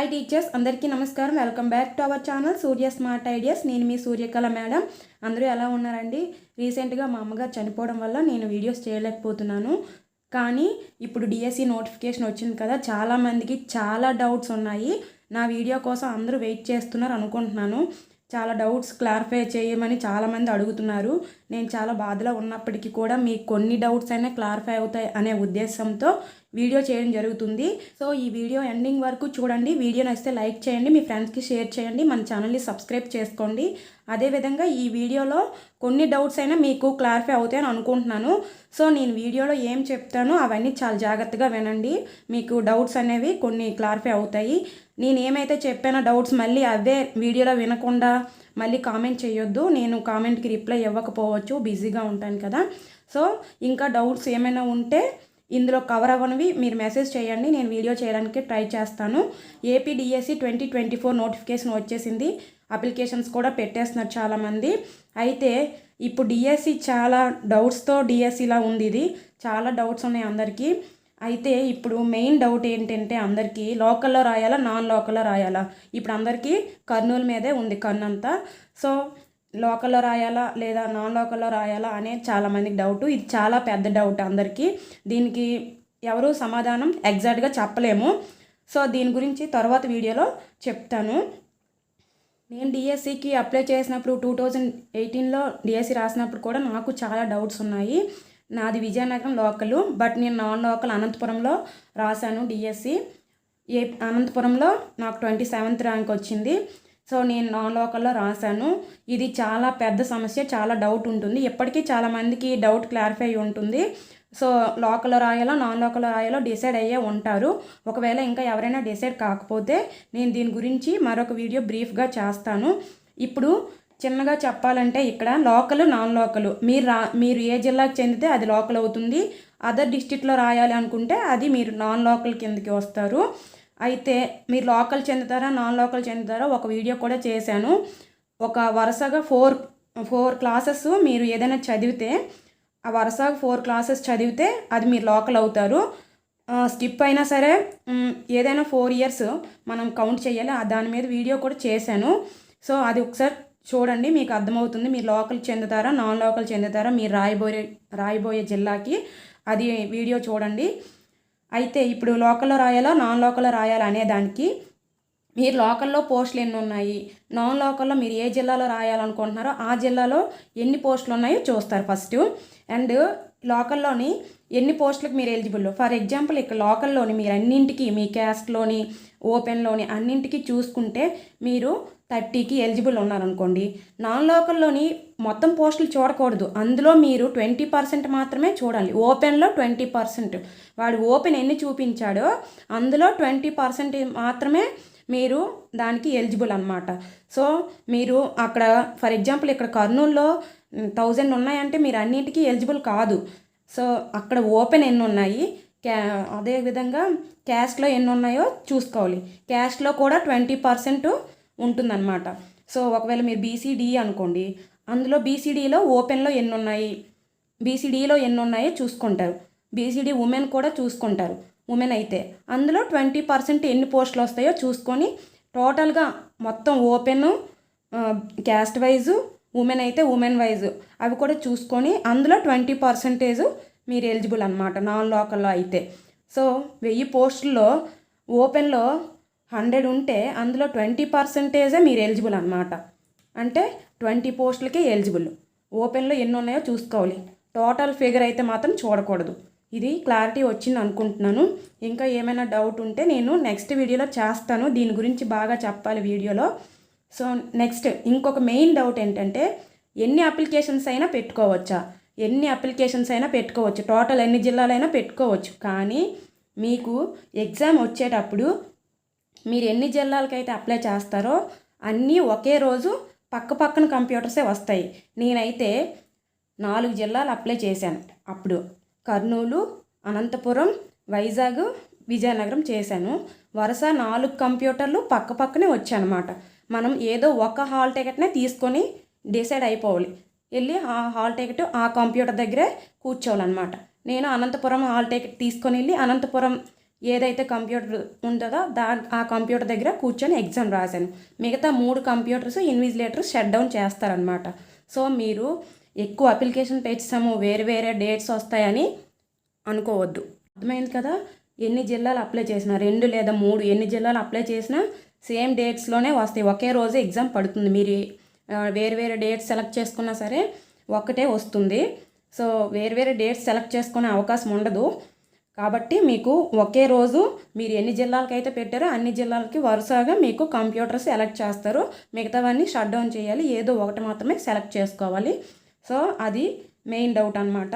Hi teachers అందరికీ నమస్కారం. Welcome back to our channel Surya smart ideas నేను మీ సూర్యకళ మేడం. అందరూ ఎలా ఉన్నారండి? రీసెంట్గా మా అమ్మగారు చనిపోవడం వల్ల నేను వీడియోస్ చేయలేకపోతున్నాను. కానీ ఇప్పుడు డిఎస్సి నోటిఫికేషన్ వచ్చింది కదా చాలామందికి చాలా డౌట్స్ ఉన్నాయి. నా వీడియో కోసం అందరూ వెయిట్ చేస్తున్నారు అనుకుంటున్నాను. చాలా డౌట్స్ క్లారిఫై చేయమని చాలామంది అడుగుతున్నారు. నేను చాలా బాధలో ఉన్నప్పటికీ కూడా మీకు కొన్ని డౌట్స్ అయినా క్లారిఫై అవుతాయి అనే ఉద్దేశంతో వీడియో చేయడం జరుగుతుంది. సో ఈ వీడియో ఎండింగ్ వరకు చూడండి. వీడియో నచ్చితే లైక్ చేయండి. మీ ఫ్రెండ్స్కి షేర్ చేయండి. మన ఛానల్ని సబ్స్క్రైబ్ చేసుకోండి. అదేవిధంగా ఈ వీడియోలో కొన్ని డౌట్స్ అయినా మీకు క్లారిఫై అవుతాయని అనుకుంటున్నాను. సో నేను వీడియోలో ఏం చెప్తానో అవన్నీ చాలా జాగ్రత్తగా వినండి. మీకు డౌట్స్ అనేవి కొన్ని క్లారిఫై అవుతాయి. నేను ఏమైతే చెప్పానో డౌట్స్ మళ్ళీ అదే వీడియోలో వినకుండా మళ్ళీ కామెంట్ చేయొద్దు. నేను కామెంట్కి రిప్లై ఇవ్వకపోవచ్చు. బిజీగా ఉంటాను కదా. సో ఇంకా డౌట్స్ ఏమైనా ఉంటే ఇందులో కవర్ అవ్వనివి మీరు మెసేజ్ చేయండి. నేను వీడియో చేయడానికి ట్రై చేస్తాను. AP DSC twenty twenty four notification వచ్చేసింది. అప్లికేషన్స్ కూడా పెట్టేస్తున్నారు చాలామంది. అయితే ఇప్పుడు డిఎస్సి చాలా డౌట్స్తో డిఎస్సిలా ఉంది ఇది. చాలా డౌట్స్ ఉన్నాయి అందరికీ. అయితే ఇప్పుడు మెయిన్ డౌట్ ఏంటంటే అందరికీ లోకల్లో రాయాలా నాన్ లోకల్లో రాయాలా? ఇప్పుడు అందరికీ కర్నూలు మీదే ఉంది కన్ను అంతా సో లోకల్లో రాయాలా లేదా నాన్ లోకల్లో రాయాలా అనేది చాలామందికి డౌట్ ఇది చాలా పెద్ద డౌట్ అందరికీ. దీనికి ఎవరు సమాధానం ఎగ్జాక్ట్గా చెప్పలేము. సో దీని గురించి తర్వాత వీడియోలో చెప్తాను. నేను డిఎస్సికి అప్లై చేసినప్పుడు టూ థౌజండ్ ఎయిటీన్లో డిఎస్సి రాసినప్పుడు కూడా నాకు చాలా డౌట్స్ ఉన్నాయి. నాది విజయనగరం లోకల్ బట్ నేను నాన్ లోకల్ అనంతపురంలో రాశాను డిఎస్సి ఏ అనంతపురంలో నాకు ట్వంటీ సెవెంత్ ర్యాంక్ వచ్చింది. సో నేను నాన్ లోకల్లో రాశాను. ఇది చాలా పెద్ద సమస్య చాలా డౌట్ ఉంటుంది. ఎప్పటికీ చాలామందికి డౌట్ క్లారిఫై ఉంటుంది. సో లోకల్లో రాయాలో నాన్ లోకల్లో రాయాలో డిసైడ్ అయ్యే ఉంటారు. ఒకవేళ ఇంకా ఎవరైనా డిసైడ్ కాకపోతే నేను దీని గురించి మరొక వీడియో బ్రీఫ్గా చేస్తాను. ఇప్పుడు చిన్నగా చెప్పాలంటే ఇక్కడ లోకల్ నాన్ లోకల్. మీరు రా మీరు ఏ జిల్లాకు చెందితే అది లోకల్ అవుతుంది. అదర్ డిస్టిక్లో రాయాలి అనుకుంటే అది మీరు నాన్ లోకల్ కిందకి వస్తారు. అయితే మీరు లోకల్ చెందుతారా నాన్ లోకల్ చెందుతారా ఒక వీడియో కూడా చేశాను. ఒక వరుసగా ఫోర్ ఫోర్ క్లాసెస్ మీరు ఏదైనా చదివితే ఆ వరుసగా ఫోర్ క్లాసెస్ చదివితే అది మీరు లోకల్ అవుతారు. స్కిప్ అయినా సరే ఏదైనా ఫోర్ ఇయర్స్ మనం కౌంట్ చేయాలి. ఆ దాని మీద వీడియో కూడా చేశాను. సో అది ఒకసారి చూడండి మీకు అర్థమవుతుంది. మీరు లోకల్ చెందుతారా నాన్ లోకల్ చెందుతారా మీరు రాయబోయే రాయబోయే జిల్లాకి అది వీడియో చూడండి. అయితే ఇప్పుడు లోకల్లో రాయాలా నాన్ లోకల్లో రాయాలా అనే దానికి మీరు లోకల్లో పోస్టులు ఎన్ని ఉన్నాయి? నాన్ లోకల్లో మీరు ఏ జిల్లాలో రాయాలనుకుంటున్నారో ఆ జిల్లాలో ఎన్ని పోస్టులు ఉన్నాయో చూస్తారు ఫస్ట్. అండ్ లోకల్లోని ఎన్ని పోస్టులకు మీరు ఎలిజిబుల్? ఫర్ ఎగ్జాంపుల్ ఇక్కడ లోకల్లోని మీరు అన్నింటికి మీ క్యాస్ట్లోని ఓపెన్లోని అన్నింటికి చూసుకుంటే మీరు థర్టీకి ఎలిజిబుల్ ఉన్నారనుకోండి. నాన్ లోకల్లోని మొత్తం పోస్టులు చూడకూడదు. అందులో మీరు ట్వంటీ పర్సెంట్ మాత్రమే చూడాలి. ఓపెన్లో ట్వంటీ పర్సెంట్. వాడు ఓపెన్ ఎన్ని చూపించాడో అందులో ట్వంటీ పర్సెంట్ మాత్రమే మీరు దానికి ఎలిజిబుల్ అనమాట సో మీరు అక్కడ ఫర్ ఎగ్జాంపుల్ ఇక్కడ కర్నూలులో థౌజండ్ ఉన్నాయంటే మీరు అన్నింటికీ ఎలిజిబుల్ కాదు. సో అక్కడ ఓపెన్ ఎన్ని ఉన్నాయి? క్యా అదేవిధంగా క్యాస్ట్లో ఎన్ని ఉన్నాయో చూసుకోవాలి. క్యాస్ట్లో కూడా ట్వంటీ పర్సెంట్ ఉంటుందన్నమాట. సో ఒకవేళ మీరు బీసీడీ అనుకోండి అందులో బీసీడీలో ఓపెన్లో ఎన్ని ఉన్నాయి? బీసీడీలో ఎన్ని ఉన్నాయో చూసుకుంటారు. బీసీడీ ఉమెన్ కూడా చూసుకుంటారు. ఉమెన్ అయితే. అందులో ట్వంటీ పర్సెంట్ ఎన్ని పోస్టులు వస్తాయో చూసుకొని టోటల్గా మొత్తం ఓపెన్ క్యాస్ట్ వైజు ఉమెన్ అయితే ఉమెన్ వైజ్. అవి కూడా చూసుకొని అందులో ట్వంటీ పర్సెంటేజ్ మీరు ఎలిజిబుల్ అనమాట నాన్ లోకల్లో అయితే. సో వెయ్యి పోస్టుల్లో ఓపెన్లో హండ్రెడ్ ఉంటే అందులో ట్వంటీ పర్సెంటేజే మీరు ఎలిజిబుల్ అనమాట అంటే ట్వంటీ పోస్టులకే ఎలిజిబుల్. ఓపెన్లో ఎన్ని ఉన్నాయో చూసుకోవాలి. టోటల్ ఫిగర్ అయితే మాత్రం చూడకూడదు. ఇది క్లారిటీ వచ్చింది అనుకుంటున్నాను. ఇంకా ఏమైనా డౌట్ ఉంటే నేను నెక్స్ట్ వీడియోలో చేస్తాను. దీని గురించి బాగా చెప్పాలి వీడియోలో. సో నెక్స్ట్ ఇంకొక మెయిన్ డౌట్ ఏంటంటే ఎన్ని అప్లికేషన్స్ అయినా పెట్టుకోవచ్చా? ఎన్ని అప్లికేషన్స్ అయినా పెట్టుకోవచ్చు. టోటల్ ఎన్ని జిల్లాలైనా పెట్టుకోవచ్చు. కానీ మీకు ఎగ్జామ్ వచ్చేటప్పుడు మీరు ఎన్ని జిల్లాలకైతే అప్లై చేస్తారో అన్నీ ఒకే రోజు పక్క పక్కన కంప్యూటర్సే వస్తాయి. నేనైతే నాలుగు జిల్లాలు అప్లై చేశాను అప్పుడు. కర్నూలు అనంతపురం వైజాగ్ విజయనగరం చేశాను. వరుస నాలుగు కంప్యూటర్లు పక్క పక్కనే వచ్చాయన్నమాట. మనం ఏదో ఒక హాల్ టికెట్నే తీసుకొని డిసైడ్ అయిపోవాలి. వెళ్ళి ఆ హాల్ టికెట్ ఆ కంప్యూటర్ దగ్గరే కూర్చోవాలన్నమాట. నేను అనంతపురం హాల్ టికెట్ తీసుకొని వెళ్ళి అనంతపురం ఏదైతే కంప్యూటర్ ఉంటుందో దా ఆ కంప్యూటర్ దగ్గర కూర్చొని ఎగ్జామ్ రాశాను. మిగతా మూడు కంప్యూటర్స్ ఇన్విజిలేటర్స్ షట్ డౌన్ చేస్తారనమాట సో మీరు ఎక్కువ అప్లికేషన్ తెచ్చాము వేరే వేరే డేట్స్ వస్తాయని అనుకోవద్దు. అర్థమైంది కదా? ఎన్ని జిల్లాలు అప్లై చేసినా రెండు లేదా మూడు ఎన్ని జిల్లాలు అప్లై చేసినా సేమ్ డేట్స్లోనే వస్తాయి. ఒకే రోజు ఎగ్జామ్ పడుతుంది. మీరు వేరు వేరే డేట్స్ సెలెక్ట్ చేసుకున్నా సరే ఒకటే వస్తుంది. సో వేరు వేరే డేట్స్ సెలెక్ట్ చేసుకునే అవకాశం ఉండదు. కాబట్టి మీకు ఒకే రోజు మీరు ఎన్ని జిల్లాలకైతే అయితే పెట్టారో అన్ని జిల్లాలకి వరుసగా మీకు కంప్యూటర్స్ సెలెక్ట్ చేస్తారు. మిగతావన్నీ షట్ డౌన్ చేయాలి. ఏదో ఒకటి మాత్రమే సెలెక్ట్ చేసుకోవాలి. సో అది మెయిన్ డౌట్ అనమాట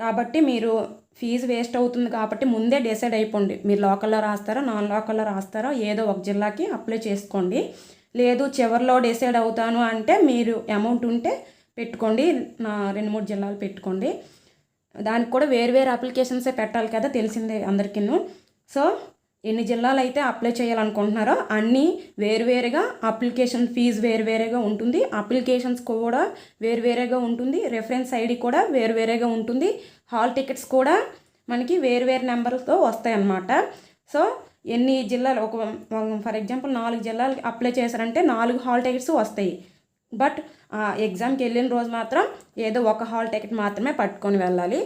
కాబట్టి మీరు ఫీజు వేస్ట్ అవుతుంది కాబట్టి ముందే డిసైడ్ అయిపోండి. మీరు లోకల్లో రాస్తారో నాన్ లోకల్లో రాస్తారో ఏదో ఒక జిల్లాకి అప్లై చేసుకోండి. లేదు చివరిలో డిసైడ్ అవుతాను అంటే మీరు అమౌంట్ ఉంటే పెట్టుకోండి. నా రెండు మూడు జిల్లాలు పెట్టుకోండి. దానికి కూడా వేరు వేరు అప్లికేషన్సే పెట్టాలి కదా తెలిసిందే అందరికీను. సో ఎన్ని జిల్లాలు అయితే అప్లై చేయాలనుకుంటున్నారో అన్నీ వేరువేరుగా అప్లికేషన్ ఫీజు వేరువేరుగా ఉంటుంది. అప్లికేషన్స్ కూడా వేరువేరుగా ఉంటుంది. రెఫరెన్స్ ఐడి కూడా వేరువేరుగా ఉంటుంది. హాల్ టికెట్స్ కూడా మనకి వేరువేరు నెంబర్తో వస్తాయన్నమాట. సో ఎన్ని జిల్లాలు ఒక ఫర్ ఎగ్జాంపుల్ నాలుగు జిల్లాలకి అప్లై చేశారంటే నాలుగు హాల్ టికెట్స్ వస్తాయి. బట్ ఆ ఎగ్జామ్కి వెళ్ళిన రోజు మాత్రం ఏదో ఒక హాల్ టికెట్ మాత్రమే పట్టుకొని వెళ్ళాలి.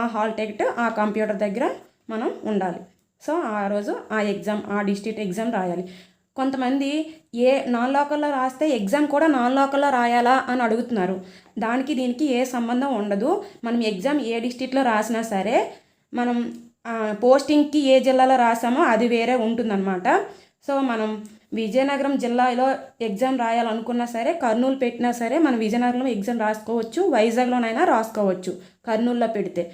ఆ హాల్ టికెట్ ఆ కంప్యూటర్ దగ్గర మనం ఉండాలి. సో ఆ రోజు ఆ ఎగ్జామ్ ఆ డిస్ట్రిక్ట్ ఎగ్జామ్ రాయాలి. కొంతమంది ఏ నాన్ లోకల్లో రాస్తే ఎగ్జామ్ కూడా నాన్ లోకల్లో రాయాలా అని అడుగుతున్నారు. దానికి దీనికి ఏ సంబంధం ఉండదు. మనం ఎగ్జామ్ ఏ డిస్టిక్లో రాసినా సరే మనం పోస్టింగ్కి ఏ జిల్లాలో రాసామో అది వేరే ఉంటుందన్నమాట. సో మనం విజయనగరం జిల్లాలో ఎగ్జామ్ రాయాలనుకున్నా సరే కర్నూలు పెట్టినా సరే మనం విజయనగరంలో ఎగ్జామ్ రాసుకోవచ్చు. వైజాగ్లోనైనా రాసుకోవచ్చు కర్నూలులో పెడితే.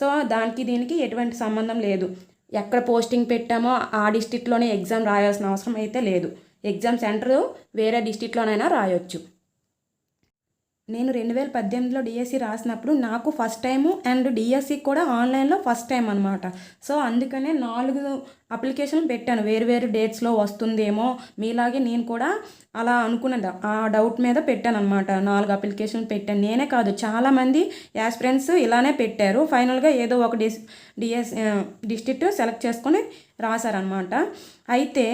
సో దానికి దీనికి ఎటువంటి సంబంధం లేదు. ఎక్కడ పోస్టింగ్ పెట్టామో ఆ డిస్టిక్లోనే ఎగ్జామ్ రాయాల్సిన అవసరం అయితే లేదు. ఎగ్జామ్ సెంటర్ వేరే డిస్టిక్లోనైనా రాయొచ్చు. నేను రెండు వేల పద్దెనిమిదిలో డిఎస్సి రాసినప్పుడు నాకు ఫస్ట్ టైము అండ్ డిఎస్సి కూడా ఆన్లైన్లో ఫస్ట్ టైం అనమాట సో అందుకనే నాలుగు అప్లికేషన్ పెట్టాను. వేరు వేరు డేట్స్లో వస్తుందేమో మీలాగే నేను కూడా అలా అనుకున్నది ఆ డౌట్ మీద పెట్టాను అనమాట నాలుగు అప్లికేషన్ పెట్టాను. నేనే కాదు చాలామంది యాస్పిరెంట్స్ ఇలానే పెట్టారు. ఫైనల్గా ఏదో ఒక డిస్ డిఎస్ డిస్ట్రిక్ట్ సెలెక్ట్ చేసుకొని రాశారనమాట అయితే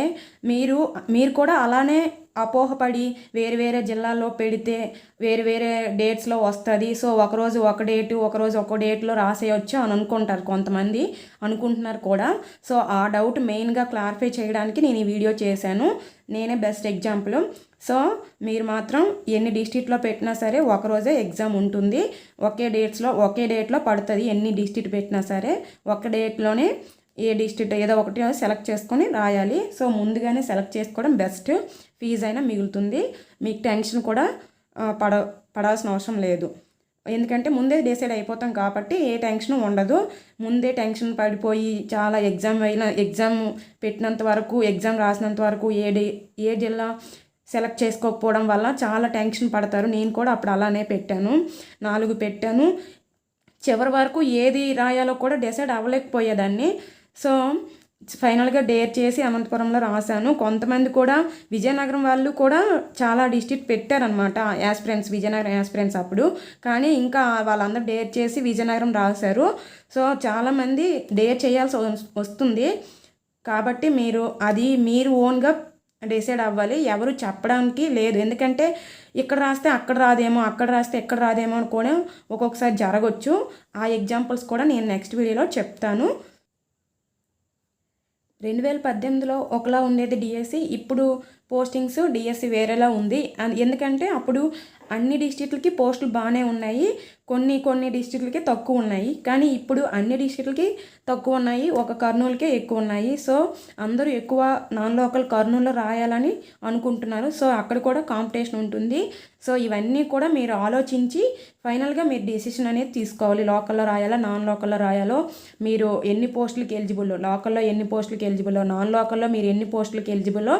మీరు మీరు కూడా అలానే అపోహపడి వేరు వేరే జిల్లాల్లో పెడితే వేరు వేరే డేట్స్లో వస్తుంది. సో ఒకరోజు ఒక డేటు ఒకరోజు ఒక డేట్లో రాసేయచ్చు అని అనుకుంటారు కొంతమంది అనుకుంటున్నారు కూడా. సో ఆ డౌట్ మెయిన్గా క్లారిఫై చేయడానికి నేను ఈ వీడియో చేశాను. నేనే బెస్ట్ ఎగ్జాంపుల్. సో మీరు మాత్రం ఎన్ని డిస్ట్రిక్ట్లో పెట్టినా సరే ఒకరోజే ఎగ్జామ్ ఉంటుంది. ఒకే డేట్స్లో ఒకే డేట్లో పడుతుంది ఎన్ని డిస్టిక్ పెట్టినా సరే. ఒక డేట్లోనే ఏ డిస్ట్రిక్ట్ ఏదో ఒకటి సెలెక్ట్ చేసుకొని రాయాలి. సో ముందుగానే సెలెక్ట్ చేసుకోవడం బెస్ట్. ఫీజు అయినా మిగులుతుంది. మీకు టెన్షన్ కూడా పడ పడాల్సిన అవసరం లేదు. ఎందుకంటే ముందే డిసైడ్ అయిపోతాం కాబట్టి ఏ టెన్షన్ ఉండదు. ముందే టెన్షన్ పడిపోయి చాలా ఎగ్జామ్ అయిన ఎగ్జామ్ పెట్టినంత వరకు ఎగ్జామ్ రాసినంత వరకు ఏ డి ఏ జిల్లా సెలెక్ట్ చేసుకోకపోవడం వల్ల చాలా టెన్షన్ పడతారు. నేను కూడా అప్పుడు అలానే పెట్టాను. నాలుగు పెట్టాను. చివరి వరకు ఏది రాయాలో కూడా డిసైడ్ అవ్వలేకపోయేదాన్ని. సో ఫైనల్గా డేర్ చేసి అనంతపురంలో రాశాను. కొంతమంది కూడా విజయనగరం వాళ్ళు కూడా చాలా డిస్ట్రిక్ట్ పెట్టారనమాట యాస్పిరెంట్స్ విజయనగరం యాస్పిరెంట్స్ అప్పుడు. కానీ ఇంకా వాళ్ళందరూ డేర్ చేసి విజయనగరం రాశారు. సో చాలామంది డేర్ చేయాల్సి వస్తుంది. కాబట్టి మీరు అది మీరు ఓన్గా డిసైడ్ అవ్వాలి. ఎవరు చెప్పడానికి లేదు. ఎందుకంటే ఇక్కడ రాస్తే అక్కడ రాదేమో అక్కడ రాస్తే ఎక్కడ రాదేమో అని కూడా ఒక్కొక్కసారి జరగవచ్చు ఆ ఎగ్జాంపుల్స్ కూడా నేను నెక్స్ట్ వీడియోలో చెప్తాను. రెండు వేల పద్దెనిమిదిలో ఒకలా ఉండేది డిఎస్సి ఇప్పుడు పోస్టింగ్స్ డిఎస్సి వేరేలా ఉంది. ఎందుకంటే అప్పుడు అన్ని డిస్ట్రిక్ట్లకి పోస్టులు బాగానే ఉన్నాయి. కొన్ని కొన్ని డిస్టిక్లకి తక్కువ ఉన్నాయి. కానీ ఇప్పుడు అన్ని డిస్ట్రిక్ట్లకి తక్కువ ఉన్నాయి. ఒక కర్నూలుకే ఎక్కువ ఉన్నాయి. సో అందరూ ఎక్కువ నాన్ లోకల్ కర్నూలులో రాయాలని అనుకుంటున్నారు. సో అక్కడ కూడా కాంపిటీషన్ ఉంటుంది. సో ఇవన్నీ కూడా మీరు ఆలోచించి ఫైనల్గా మీరు డిసిషన్ అనేది తీసుకోవాలి. లోకల్లో రాయాలా నాన్ లోకల్లో రాయాలో? మీరు ఎన్ని పోస్టులకి ఎలిజిబుల్ లోకల్లో ఎన్ని పోస్టులకి ఎలిజిబుల్ నాన్ లోకల్లో మీరు ఎన్ని పోస్టులకి ఎలిజిబుల్లో?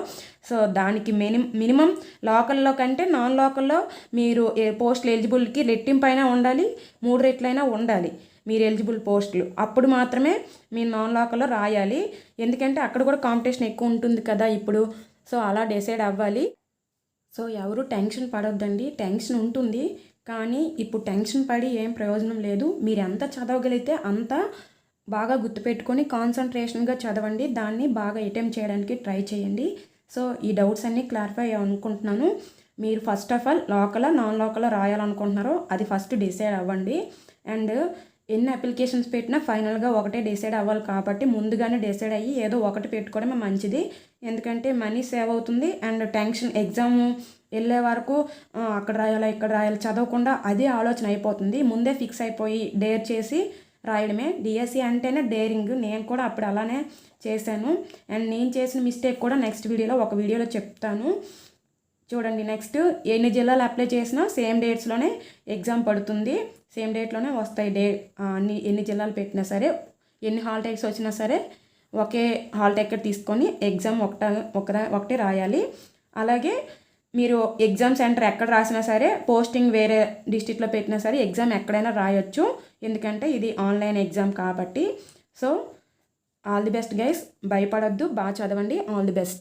సో దానికి మిని మినిమం లోకల్లో కంటే నాన్ లోకల్లో మీరు పోస్టులు ఎలిజిబుల్కి రెట్టింపైన ఉండాలి మూడు రెట్లైనా ఉండాలి మీరు ఎలిజిబుల్ పోస్టులు. అప్పుడు మాత్రమే మీరు నాన్ లోకల్లో రాయాలి. ఎందుకంటే అక్కడ కూడా కాంపిటీషన్ ఎక్కువ ఉంటుంది కదా ఇప్పుడు. సో అలా డిసైడ్ అవ్వాలి. సో ఎవరు టెన్షన్ పడొద్దండి. టెన్షన్ ఉంటుంది. కానీ ఇప్పుడు టెన్షన్ పడి ఏం ప్రయోజనం లేదు. మీరు ఎంత చదవగలిగితే అంత బాగా గుర్తుపెట్టుకొని కాన్సన్ట్రేషన్గా చదవండి. దాన్ని బాగా అటెంప్ట్ చేయడానికి ట్రై చేయండి. సో ఈ డౌట్స్ అన్నీ క్లారిఫై అనుకుంటున్నాను మీరు first of all local non local రాయాలనుకుంటున్నారో అది ఫస్ట్ డిసైడ్ అవ్వండి. అండ్ ఎన్ని అప్లికేషన్స్ పెట్టినా ఫైనల్గా ఒకటే డిసైడ్ అవ్వాలి కాబట్టి ముందుగానే డిసైడ్ అయ్యి ఏదో ఒకటి పెట్టుకోవడమే మంచిది. ఎందుకంటే మనీ సేవ్ అవుతుంది అండ్ టెన్షన్ ఎగ్జామ్ వెళ్ళే వరకు అక్కడ రాయాలా ఇక్కడ రాయాలి చదవకుండా అదే ఆలోచన అయిపోతుంది. ముందే ఫిక్స్ అయిపోయి డేర్ చేసి రాయడమే. డిఎస్సి అంటేనే డేరింగ్ నేను కూడా అప్పుడు అలానే చేశాను. అండ్ నేను చేసిన మిస్టేక్ కూడా నెక్స్ట్ వీడియోలో ఒక వీడియోలో చెప్తాను. చూడండి నెక్స్ట్ ఎన్ని జిల్లాలు అప్లై చేసినా సేమ్ డేట్స్లోనే ఎగ్జామ్ పడుతుంది. సేమ్ డేట్లోనే వస్తాయి డే అన్ని ఎన్ని జిల్లాలు పెట్టినా సరే ఎన్ని హాల్ టెక్స్ వచ్చినా సరే ఒకే హాల్ టికెట్ తీసుకొని ఎగ్జామ్ ఒకట ఒక ఒకటే రాయాలి. అలాగే మీరు ఎగ్జామ్ సెంటర్ ఎక్కడ రాసినా సరే పోస్టింగ్ వేరే డిస్టిక్లో పెట్టినా సరే ఎగ్జామ్ ఎక్కడైనా రాయొచ్చు. ఎందుకంటే ఇది ఆన్లైన్ ఎగ్జామ్ కాబట్టి. So all the best guys భయపడొద్దు. బాగా చదవండి. All the best